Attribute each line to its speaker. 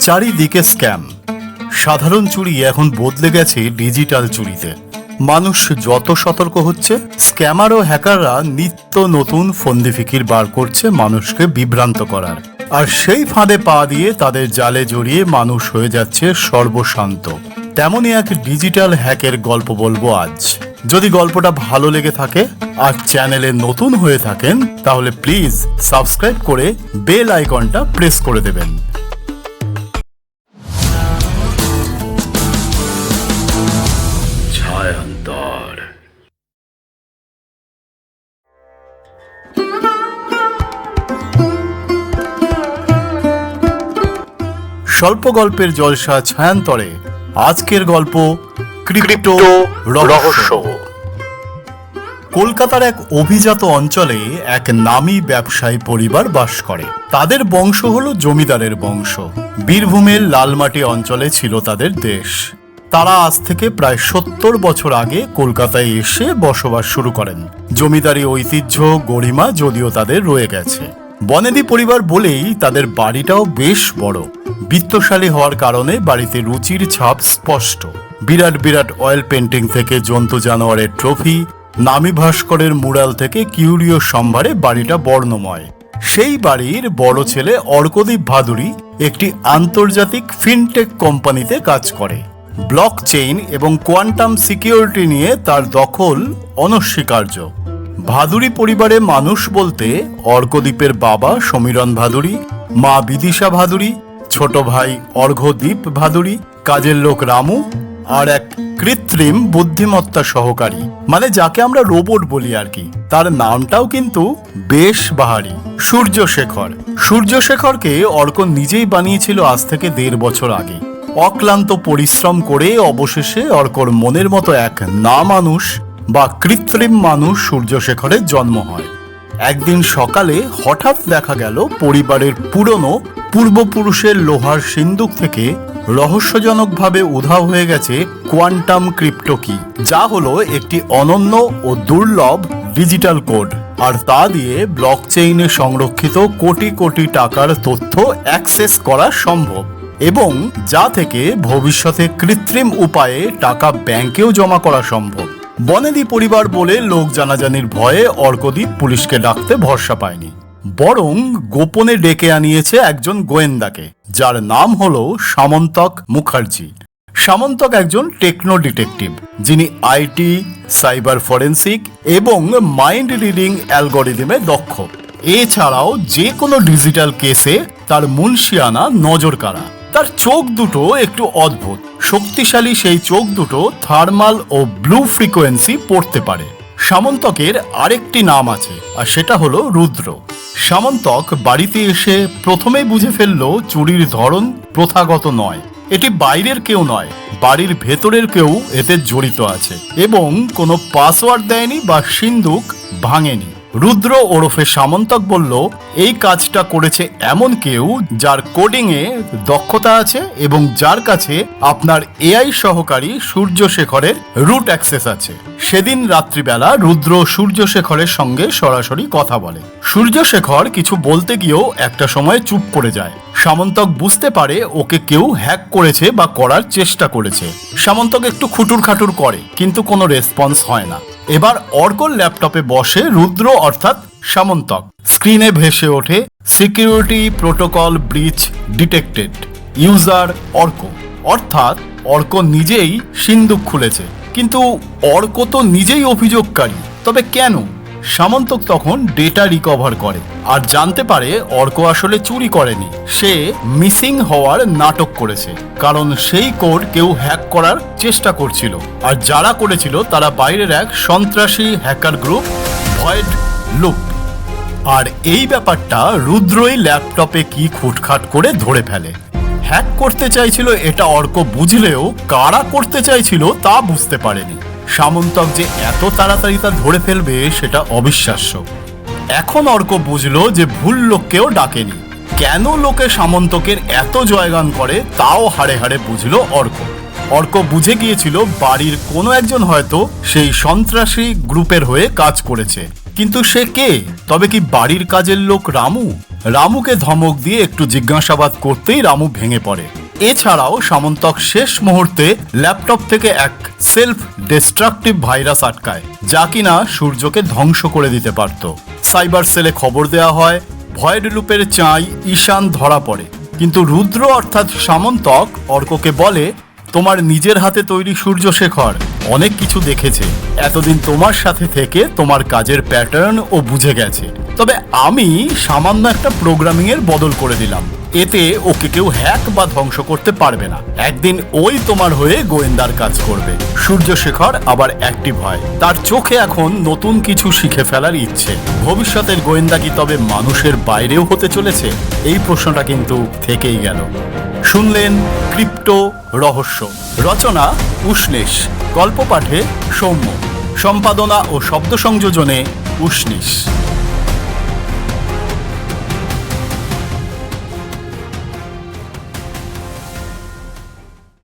Speaker 1: চারিদিকে স্ক্যাম। সাধারণ চুরি এখন বদলে গেছে ডিজিটাল চুরিতে। মানুষ যত সতর্ক হচ্ছে, স্ক্যামার ও হ্যাকাররা নিত্য নতুন ফন্দি ফিকির বার করছে মানুষকে বিভ্রান্ত করার। আর সেই ফাঁদে পা দিয়ে তাদের জালে জড়িয়ে মানুষ হয়ে যাচ্ছে সর্বশান্ত। তেমনই এক ডিজিটাল হ্যাকের গল্প বলব আজ। যদি গল্পটা ভালো লেগে থাকে আর চ্যানেলে নতুন হয়ে থাকেন তাহলে প্লিজ সাবস্ক্রাইব করে বেল আইকনটা প্রেস করে দেবেন। স্বল্প গল্পের জলসা ছায়ান্তরে। আজকের গল্প ক্রিপ্টো রহস্য। কলকাতার এক অভিজাত অঞ্চলে এক নামী ব্যবসায়ী পরিবার বাস করে। তাদের বংশ হলো জমিদারের বংশ। বীরভূমের লালমাটি অঞ্চলে ছিল তাদের দেশ। তারা আজ থেকে প্রায় সত্তর বছর আগে কলকাতায় এসে বসবাস শুরু করেন। জমিদারি ঐতিহ্য গরিমা যদিও তাদের রয়ে গেছে। বনেদি পরিবার বলেই তাদের বাড়িটাও বেশ বড়। বিত্তশালী হওয়ার কারণে বাড়িতে রুচির ছাপ স্পষ্ট। বিরাট বিরাট অয়েল পেন্টিং থেকে জন্তু জানোয়ারের ট্রফি নামি ভাস্করের মুরাল থেকে কিউরিও সম্ভারে বাড়িটা বর্ণময়। সেই বাড়ির বড় ছেলে অর্কদীপ ভাদুরী একটি আন্তর্জাতিক ফিনটেক কোম্পানিতে কাজ করে। ব্লক চেইন এবং কোয়ান্টাম সিকিউরিটি নিয়ে তার দখল অনস্বীকার্য। ভাদুরী পরিবারে মানুষ বলতে অর্কদ্বীপের বাবা সমীরণ ভাদুরী, মা বিদিশা ভাদুরী, ছোট ভাই অর্ঘদ্বীপ ভাদুরী, কাজের লোক রামু আর এক কৃত্রিম বুদ্ধিমত্তা সহকারী। মানে যাকে আমরা রোবট বলি আর কি। তার নামটাও কিন্তু বেশ বাহারি সূর্যশেখর। সূর্যশেখরকে অর্ক নিজেই বানিয়েছিল আজ থেকে দেড় বছর আগে। অক্লান্ত পরিশ্রম করে অবশেষে অর্কর মনের মতো এক না মানুষ বা কৃত্রিম মানুষ সূর্যশেখরের জন্ম হয়। একদিন সকালে হঠাৎ দেখা গেল পরিবারের পুরনো পূর্বপুরুষের লোহার সিন্দুক থেকে রহস্যজনকভাবে উধাও হয়ে গেছে কোয়ান্টাম ক্রিপ্টো কি, যা হলো একটি অনন্য ও দুর্লভ ডিজিটাল কোড, আর তা দিয়ে ব্লকচেইনে সংরক্ষিত কোটি কোটি টাকার তথ্য অ্যাক্সেস করা সম্ভব, এবং যা থেকে ভবিষ্যতে কৃত্রিম উপায়ে টাকা ব্যাংকেও জমা করা সম্ভব। বনেদি পরিবার বলে লোক জানাজানির ভয়ে অর্কদ্বীপ পুলিশকে ডাকতে ভরসা পায়নি, বরং গোপনে ডেকে আনিয়েছে একজন গোয়েন্দাকে। যার নাম হল সামন্তক মুখার্জি। সামন্তক একজন টেকনো ডিটেকটিভ যিনি আইটি সাইবার ফরেন্সিক এবং মাইন্ড রিডিং অ্যালগোরিদমে দক্ষ। এছাড়াও যে কোনো ডিজিটাল কেসে তার মুন্সিয়ানা নজর কাড়া তার চোখ দুটো একটু অদ্ভুত। শক্তিশালী সেই চোখ দুটো থার্মাল ও ব্লু ফ্রিকোয়েন্সি পড়তে পারে। সামন্তকের আরেকটি নাম আছে, আর সেটা হলো রুদ্র। সামন্তক বাড়িতে এসে প্রথমেই বুঝে ফেলল চুরির ধরন প্রথাগত নয়। এটি বাইরের কেউ নয়, বাড়ির ভেতরের কেউ এতে জড়িত আছে এবং কোনো পাসওয়ার্ড দেয়নি বা সিন্দুক ভাঙেনি। রুদ্র ওরফে সামন্তক বলল, এই কাজটা করেছে এমন কেউ যার কোডিং এ দক্ষতা আছে এবং যার কাছে আপনার এআই সহকারী সূর্যশেখরের রুট অ্যাক্সেস আছে। সেদিন রাত্রিবেলা রুদ্র সূর্যশেখরের সঙ্গে সরাসরি কথা বলে। সূর্যশেখর কিছু বলতে গিয়েও একটা সময় চুপ করে যায়। সামন্তক বুঝতে পারে ওকে কেউ হ্যাক করেছে বা করার চেষ্টা করেছে। সামন্তক একটু খুটুর খাটুর করে, কিন্তু কোনো রেসপন্স হয় না। এবার অর্কর ল্যাপটপে বসে রুদ্র অর্থাৎ সামন্তক। স্ক্রিনে ভেসে ওঠে security protocol breach detected, user Arka. অর্থাৎ অর্ক নিজেই সিন্দুক খুলেছে। কিন্তু অর্ক তো নিজেই অভিযোগকারী, তবে কেন? সামন্তক তখন ডেটা রিকভার করে। আর জানতে পারে অর্ক আসলে চুরি করেনি। সে মিসিং হওয়ার নাটক করেছে। কারণ সেই কোড কেউ হ্যাক করার চেষ্টা করছিল। আর যারা করেছিল, তারা বাইরের এক সন্ত্রাসী হ্যাকার গ্রুপ ভয়েড লুপ আর এই ব্যাপারটা রুদ্রই ল্যাপটপে কি খুটখাট করে ধরে ফেলে। হ্যাক করতে চাইছিল এটা অর্ক বুঝলেও, কারা করতে চাইছিল তা বুঝতে পারেনি। সামন্তক যে এত তাড়াতাড়ি তা ধরে ফেলবে সেটা অবিশ্বাস্য। এখন অর্ক বুঝলো যে ভুল লোককেও ডাকেনি। কেন লোকে সামন্তকের এত জয়গান করে তাও হাড়ে হাড়ে বুঝলো অর্ক। অর্ক বুঝে গিয়েছিল বাড়ির কোনো একজন হয়তো সেই সন্ত্রাসী গ্রুপের হয়ে কাজ করেছে। কিন্তু সে কে? তবে কি বাড়ির কাজের লোক রামু? রামুকে ধমক দিয়ে একটু জিজ্ঞাসাবাদ করতেই রামু ভেঙে পড়ে। এছাড়াও সামন্তক শেষ মুহূর্তে ল্যাপটপ থেকে এক সেলফ ডিস্ট্রাকটিভ ভাইরাস আটকায়, যা কিনা সূর্যকে ধ্বংস করে দিতে পারত। সাইবার সেলে খবর দেওয়া হয়, ভয়েড লুপের চাই ঈশান ধরা পড়ে। কিন্তু রুদ্র অর্থাৎ সামন্তক অর্ককে বলে, তোমার নিজের হাতে তৈরি সূর্যশেখর অনেক কিছু দেখেছে। এতদিন তোমার সাথে থেকে তোমার কাজের প্যাটার্ন ও বুঝে গেছে। তবে আমি সামান্য একটা প্রোগ্রামিং এর বদল করে দিলাম। এতে ওকে কেউ হ্যাক বা ধ্বংস করতে পারবে না। একদিন ওই তোমার হয়ে গোয়েন্দার কাজ করবে। সূর্যশেখর আবার অ্যাক্টিভ হয়। তার চোখে এখন নতুন কিছু শিখে ফেলার ইচ্ছে। ভবিষ্যতের গোয়েন্দা কি তবে মানুষের বাইরেও হতে চলেছে? এই প্রশ্নটা কিন্তু থেকেই গেল। শুনলেন ক্রিপ্টো রহস্য। রচনা উষ্ণেশ গল্প পাঠে সৌম্য। সম্পাদনা ও শব্দ সংযোজনে উষ্ণিস